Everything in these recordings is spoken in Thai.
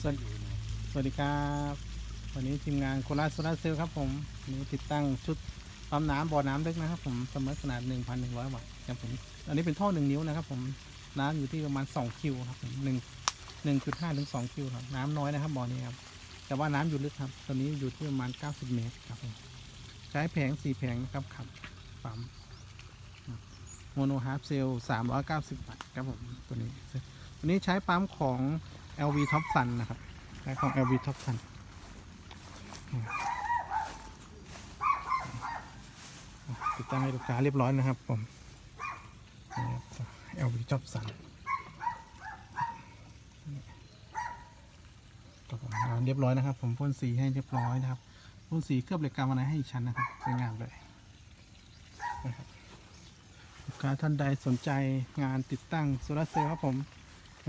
สวัสดีสวัสดีครับ วันนี้ทีมงานโคราชโซลาเซลล์ครับผมวันนี้ติดตั้งชุดปั๊มน้ำบ่อน้ำเล็กนะครับ ผมสมมติขนาด1,100วัตต์ครับผมอันนี้เป็นท่อ 1 นิ้วนะครับ ผมน้ำอยู่ที่ประมาณ 2 คิวครับผม1 1.5ถึง2คิวครับน้ำน้อยนะครับบ่อนี้ครับแต่ว่าน้ำอยู่ลึกครับ ตอนนี้อยู่ที่ประมาณ 90 เมตรครับผมใช้แผง4แผงนะครับขับปั๊มโมโนฮาร์ฟเซล390วัตต์ครับผมตัวนี้ ตัวนี้ใช้ปั๊มของ LV Top Sun นะครับใช้ของ LV Top Sun ติดตั้งให้ลูกค้าเรียบร้อยนะครับผม LV Top Sun ก็ผมเอาเรียบร้อยนะครับ ผมพ่นสีให้เรียบร้อยนะครับพ่นสีเคลือบเหล็กกาวอะไรให้อีกชั้นนะครับสวยงามเลยนะครับลูกค้าท่านใดสนใจงานติดตั้งโซลาร์เซลล์ครับผม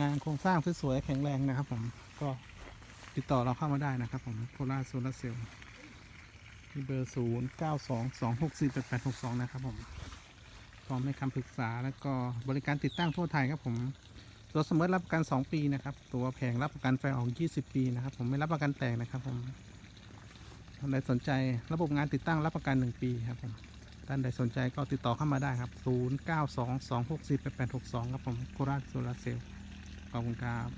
งานโครงสร้างสวยๆแข็งแรงนะครับผมก็ติดต่อเราเข้ามาได้นะครับผมโคราชโซลาร์เซลล์ที่เบอร์ 0 9 2 2 6 4 8 8 6 2 นะครับผมพร้อมให้คำปรึกษาแล้วก็บริการติดตั้งทั่วไทยครับผมตัวเสมมติรับประกัน 2 ปีนะครับ ตัวแผงรับประกันไฟออก 20 ปีนะครับ ผมไม่รับประกันแตกนะครับผมท่านใดสนใจระบบงานติดตั้งรับประกัน 1 ปีครับผมท่านใดสนใจก็ติดต่อเข้ามาได้ครับ 0 9 2 2 6 4 8 8 6 2 ครับผมโคราชโซลาร์เซลล์ ขอบคุณครับ